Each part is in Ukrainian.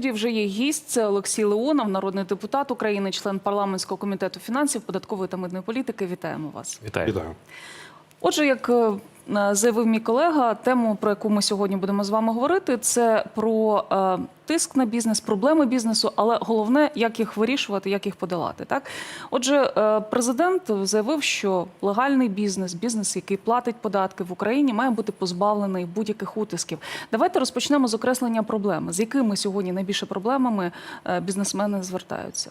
студії вже є гість. Це Олексій Леонов, народний депутат України, член парламентського комітету фінансів, податкової та митної політики. Вітаємо вас. Вітаю. Вітаю. Отже, як е, заявив мій колега, тему, про яку ми сьогодні будемо з вами говорити, це про е, тиск на бізнес, проблеми бізнесу, але головне, як їх вирішувати, як їх подолати. Так, отже, е, президент заявив, що легальний бізнес, бізнес, який платить податки в Україні, має бути позбавлений будь-яких утисків. Давайте розпочнемо з окреслення проблеми, з якими сьогодні найбільше проблемами е, бізнесмени звертаються.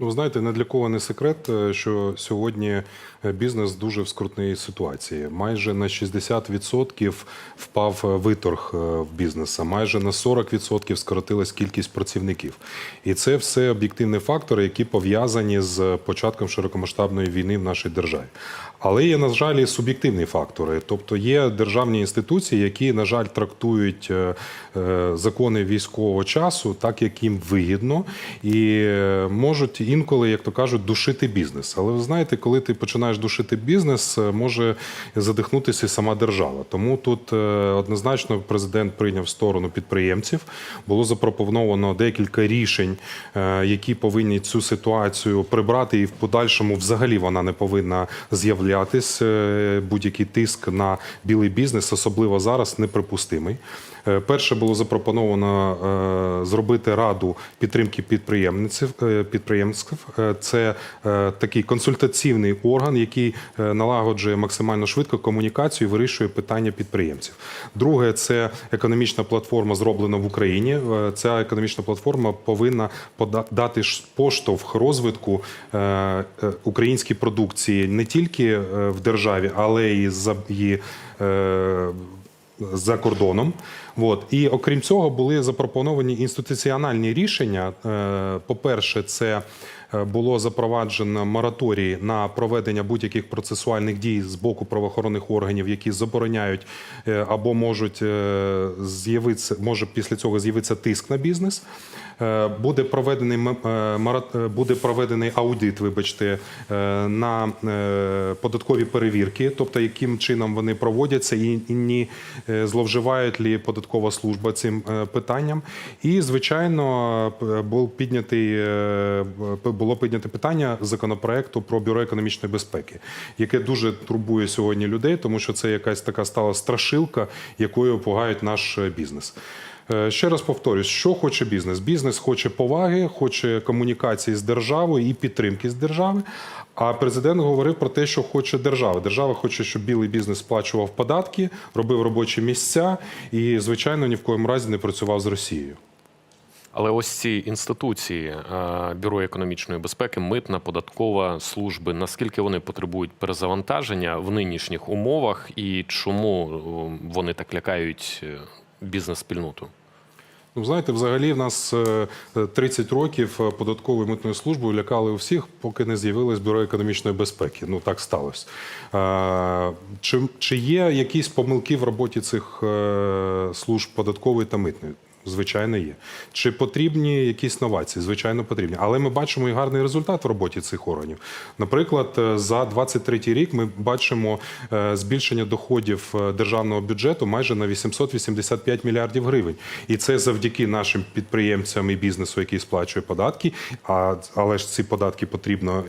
Ну, знаєте, не для кого не секрет, е, що сьогодні е, бізнес дуже в скрутній ситуації. Майже на 60% впав е, виторг в бізнеса, майже на 40% скоротилась кількість працівників. І це все об'єктивні фактори, які пов'язані з початком широкомасштабної війни в нашій державі. Але є, на жаль, і суб'єктивні фактори. Тобто є державні інституції, які, на жаль, трактують закони військового часу так, як їм вигідно, і можуть інколи, як то кажуть, душити бізнес. Але ви знаєте, коли ти починаєш душити бізнес, е, може задихнутися і сама держава. Тому тут е, однозначно президент прийняв сторону підприємців. Було запропоновано декілька рішень, е, які повинні цю ситуацію прибрати, і в подальшому взагалі вона не повинна з'являтись. Е, Будь-який тиск на білий бізнес, особливо зараз, неприпустимий. Перше було запропоновано зробити раду підтримки підприємців. підприємців. Е, Це е, такий консультаційний орган, який е, налагоджує максимально швидко комунікацію і вирішує питання підприємців. Друге, це економічна платформа, зроблена в Україні. Ця економічна платформа повинна дати поштовх розвитку е, продукції не тільки в державі, але і за її. За кордоном. От. І окрім цього, були запропоновані інституціональні рішення. Е, По-перше, це було запроваджено мораторій на проведення будь-яких процесуальних дій з боку правоохоронних органів, які забороняють е, або можуть е, з'явитися, може після цього з'явитися тиск на бізнес. Е, Буде проведений е, е, буде проведений аудит, вибачте, е, на е, податкові перевірки, тобто яким чином вони проводяться, і ні е, зловживають лі податкова служба цим е, питанням. І звичайно, був піднятий е, було підняте питання законопроекту про бюро економічної безпеки, яке дуже турбує сьогодні людей, тому що це якась така стала страшилка, якою пугають наш е, бізнес. Е, Ще раз повторюсь, що хоче бізнес? Бізнес хоче поваги, хоче комунікації з державою і підтримки з держави. А президент говорив про те, що хоче держава. Держава хоче, щоб білий бізнес сплачував податки, робив робочі місця і, звичайно, ні в коєму разі не працював з Росією. Але ось ці інституції е, Бюро економічної безпеки, митна, податкова служби, наскільки вони потребують перезавантаження в нинішніх умовах, і чому е, вони так лякають е, бізнес-спільноту? Ну, знаєте, взагалі в нас е, 30 років податковою митною службою лякали усіх, поки не з'явилось бюро економічної безпеки. Ну так сталося. Чи, чи є якісь помилки в роботі цих служб податкової та митної? Звичайно, є. Чи потрібні якісь новації? Звичайно, потрібні. Але ми бачимо і гарний результат в роботі цих органів. Наприклад, е, за 23 рік ми бачимо е, збільшення доходів е, державного бюджету майже на 885 мільярдів гривень. І це завдяки нашим підприємцям і бізнесу, який сплачує податки. А але ж ці податки потрібно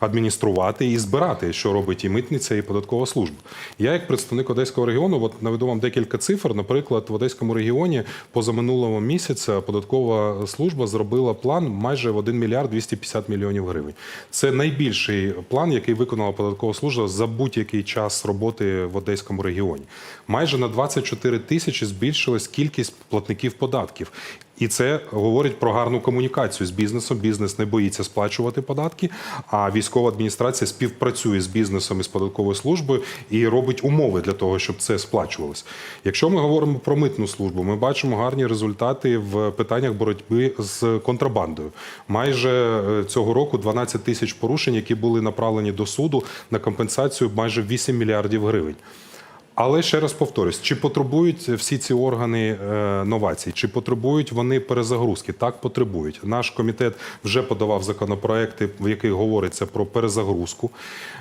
адмініструвати і збирати, що робить і митниця, і податкова служба. Я, як представник Одеського регіону, от наведу вам декілька цифр. Наприклад, в Одеському регіоні позаминулого місяця податкова служба зробила план майже в 1 мільярд 250 мільйонів гривень. Це найбільший план, який виконала податкова служба за будь-який час роботи в Одеському регіоні. Майже на 24 тисячі збільшилась кількість платників податків. І це говорить про гарну комунікацію з бізнесом. Бізнес не боїться сплачувати податки, а військова адміністрація співпрацює з бізнесом і з податковою службою і робить умови для того, щоб це сплачувалось. Якщо ми говоримо про митну службу, ми бачимо гарні результати в питаннях боротьби з контрабандою. Майже е, цього року 12 тисяч порушень, які були направлені до суду на компенсацію майже 8 мільярдів гривень. Але ще раз повторюсь: чи потребують всі ці органи е, новацій, чи потребують вони перезагрузки? Так, потребують. Наш комітет вже подавав законопроекти, в яких говориться про перезагрузку.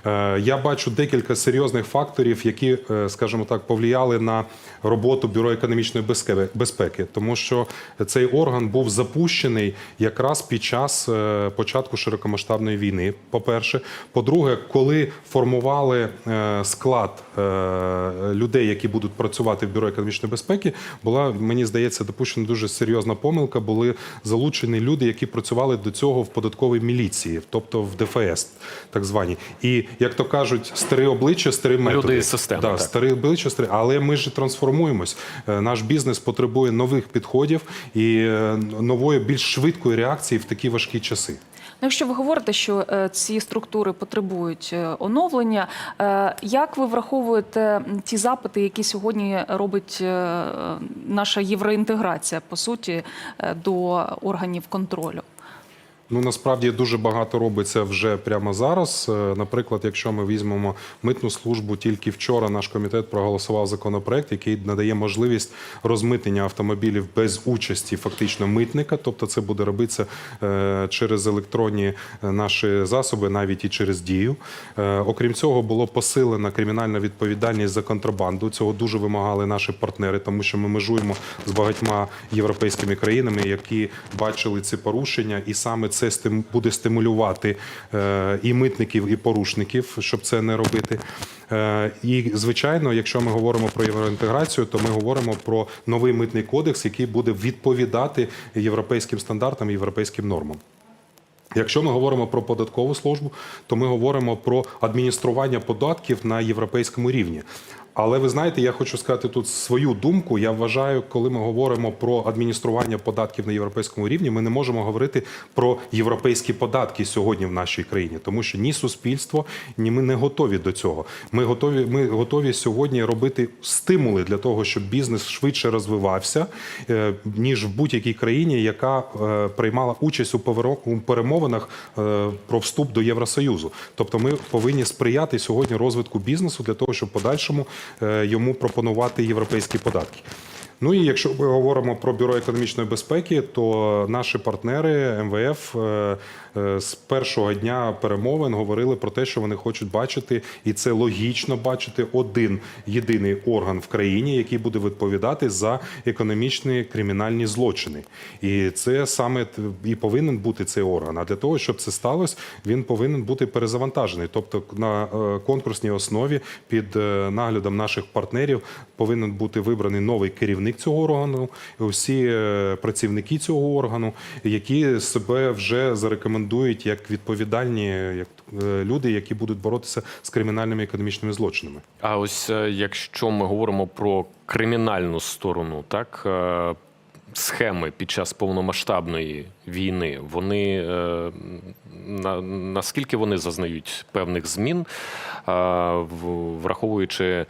Е, я бачу декілька серйозних факторів, які, е, скажімо так, повлияли на роботу бюро економічної безпеки, тому що цей орган був запущений якраз під час початку широкомасштабної війни. По-перше, по-друге, коли формували склад людей, які будуть працювати в бюро економічної безпеки, була мені здається допущена дуже серйозна помилка. Були залучені люди, які працювали до цього в податковій міліції, тобто в ДФС, так звані. І як то кажуть, старі обличчя, старі методи. із системи, Да, так. старі обличчя, старі. Але ми ж трансформуємось. Е, Наш бізнес потребує нових підходів і е, нової, більш швидкої реакції в такі важкі часи. Ну, якщо ви говорите, що е, ці структури потребують е, оновлення, е, як ви враховуєте ті запити, які сьогодні робить наша євроінтеграція, по суті, до органів контролю? Ну насправді дуже багато робиться вже прямо зараз. Е, Наприклад, якщо ми візьмемо митну службу, тільки вчора наш комітет проголосував законопроект, який надає можливість розмитнення автомобілів без участі фактично митника. Тобто, це буде робитися е, через електронні е, наші засоби, навіть і через дію. Окрім цього, було посилена кримінальна відповідальність за контрабанду. Цього дуже вимагали наші партнери, тому що ми межуємо з багатьма європейськими країнами, які бачили ці порушення, і саме це стим- буде стимулювати е, і митників, і порушників, щоб це не робити. Е, І звичайно, якщо ми говоримо про євроінтеграцію, то ми говоримо про новий митний кодекс, який буде відповідати європейським стандартам, європейським нормам. Якщо ми говоримо про податкову службу, то ми говоримо про адміністрування податків на європейському рівні. Але ви знаєте, я хочу сказати тут свою думку. Я вважаю, коли ми говоримо про адміністрування податків на європейському рівні, ми не можемо говорити про європейські податки сьогодні в нашій країні, тому що ні суспільство, ні ми не готові до цього. Ми готові, ми готові сьогодні робити стимули для того, щоб бізнес швидше розвивався, е, ніж в будь-якій країні, яка е, приймала участь у перемовинах е, про вступ до Євросоюзу. Тобто, ми повинні сприяти сьогодні розвитку бізнесу для того, щоб подальшому йому пропонувати європейські податки. Ну і якщо ми говоримо про бюро економічної безпеки, то наші партнери МВФ е, е, з першого дня перемовин говорили про те, що вони хочуть бачити, і це логічно бачити один єдиний орган в країні, який буде відповідати за економічні кримінальні злочини. І це саме і повинен бути цей орган. А для того, щоб це сталося, він повинен бути перезавантажений. Тобто на е, конкурсній основі під наглядом наших партнерів повинен бути вибраний новий керівник цього органу, усі е, працівники цього органу, які себе вже зарекомендують як відповідальні як е, люди, які будуть боротися з кримінальними економічними злочинами. А ось е, якщо ми говоримо про кримінальну сторону, так схеми під час повномасштабної війни, вони на, наскільки вони зазнають певних змін, враховуючи.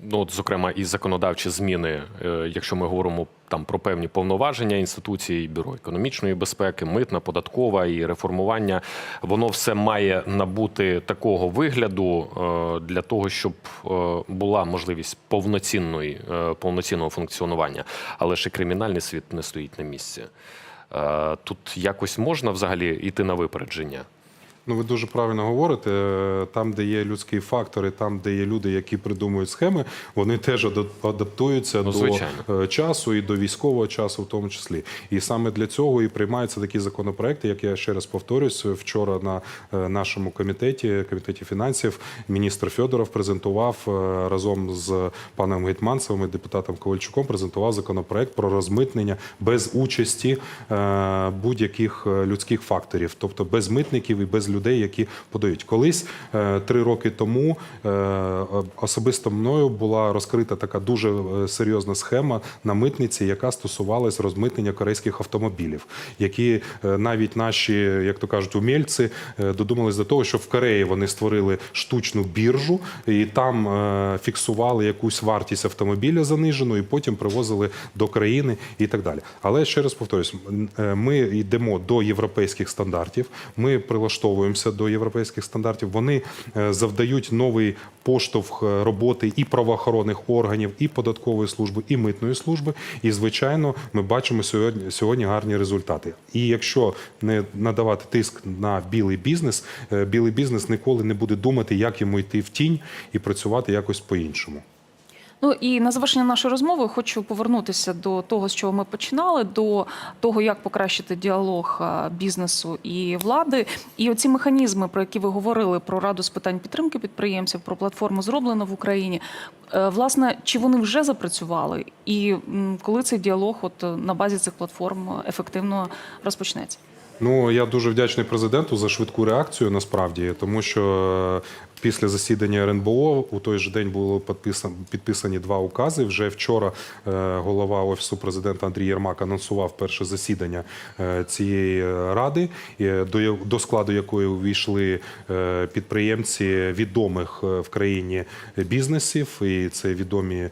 Ну, от, зокрема, і законодавчі зміни, е, якщо ми говоримо там про певні повноваження інституцій, бюро економічної безпеки, митна, податкова і реформування, воно все має набути такого вигляду е, для того, щоб е, була можливість повноцінної повноцінного функціонування. Але і кримінальний світ не стоїть на місці. Тут якось можна взагалі йти на випередження. Ну, ви дуже правильно говорите. Е, Там, де є людський фактор, і там, де є люди, які придумують схеми, вони теж адап- адаптуються Ну, до е, часу і до військового часу, в тому числі. І саме для цього і приймаються такі законопроекти, як я ще раз повторюсь, вчора на е, нашому комітеті, комітеті фінансів, міністр Федоров презентував разом з паном Гетьманцевим і депутатом Ковальчуком презентував законопроект про розмитнення без участі будь-яких людських факторів, тобто без митників і без людей, які подають. Колись е, три роки тому е, особисто мною була розкрита така дуже е, серйозна схема на митниці, яка стосувалась розмитнення корейських автомобілів, які навіть наші, як то кажуть, умільці додумались до того, що в Кореї вони створили штучну біржу і там фіксували якусь вартість автомобіля занижену, і потім привозили до країни і так далі. Але ще раз повторюсь, ми йдемо до європейських стандартів, ми прилаштовуємо адаптуємося до європейських стандартів. Вони е, завдають новий поштовх е, роботи і правоохоронних органів, і податкової служби, і митної служби. І звичайно, ми бачимо сьогодні сьогодні гарні результати. І якщо не надавати тиск на білий бізнес, е, білий бізнес ніколи не буде думати, як йому йти в тінь і працювати якось по-іншому. Ну і на завершення нашої розмови хочу повернутися до того, з чого ми починали, до того, як покращити діалог бізнесу і влади. І оці механізми, про які ви говорили, про раду з питань підтримки підприємців, про платформу зроблено в Україні. Е, Власне, чи вони вже запрацювали, і коли цей діалог, от на базі цих платформ, ефективно розпочнеться? Ну я дуже вдячний президенту за швидку реакцію. Насправді, тому що після засідання РНБО у той же день було підписано підписані два укази. Вже вчора е, голова офісу президента Андрій Єрмак анонсував перше засідання е, цієї ради, е, до складу якої увійшли підприємці відомих в країні бізнесів, і це відомі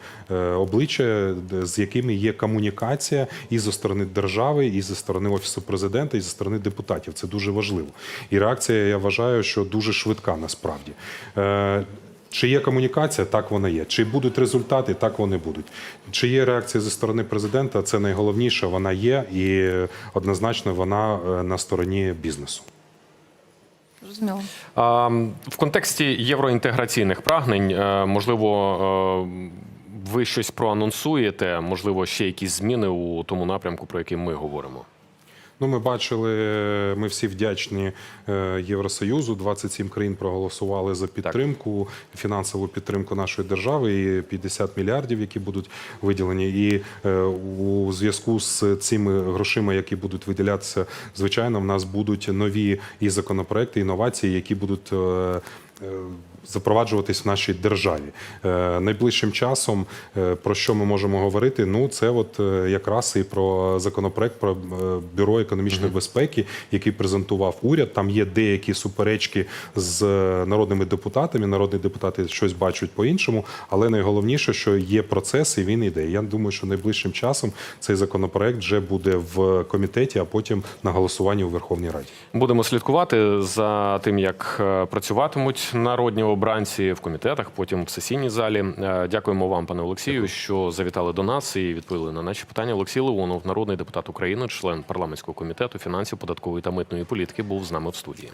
обличчя, з якими є комунікація і зі сторони держави, і зі сторони офісу президента, і зі сторони депутатів. Це дуже важливо. І реакція, я вважаю, що дуже швидка насправді. Е, Чи є комунікація? Так вона є. Чи будуть результати? Так вони будуть. Чи є реакція зі сторони президента? Це найголовніше. Вона є, і однозначно вона е, на стороні бізнесу. Зрозуміло. В контексті євроінтеграційних прагнень, е, можливо, ви щось проанонсуєте, можливо, ще якісь зміни у тому напрямку, про який ми говоримо. Ну, ми бачили, ми всі вдячні е, Євросоюзу. 27 країн проголосували за підтримку, фінансову підтримку нашої держави і 50 мільярдів, які будуть виділені. І е, у зв'язку з цими грошима, які будуть виділятися, звичайно, в нас будуть нові і законопроекти, інновації, які будуть. Запроваджуватись в нашій державі Е, найближчим часом. е, Про що ми можемо говорити? Ну це от е, якраз і про законопроект про бюро економічної безпеки, який презентував уряд. Там є деякі суперечки з народними депутатами. Народні депутати щось бачать по-іншому, але найголовніше, що є процес, і він іде. Я думаю, що найближчим часом цей законопроект вже буде в комітеті, а потім на голосуванні у Верховній Раді. Будемо слідкувати за тим, як працюватимуть народні обранці в комітетах, потім в сесійній залі. Е, Дякуємо вам, пане Олексію, що завітали до нас і відповіли на наші питання. Олексій Леонов, народний депутат України, член парламентського комітету фінансів, податкової та митної політики, був з нами в студії.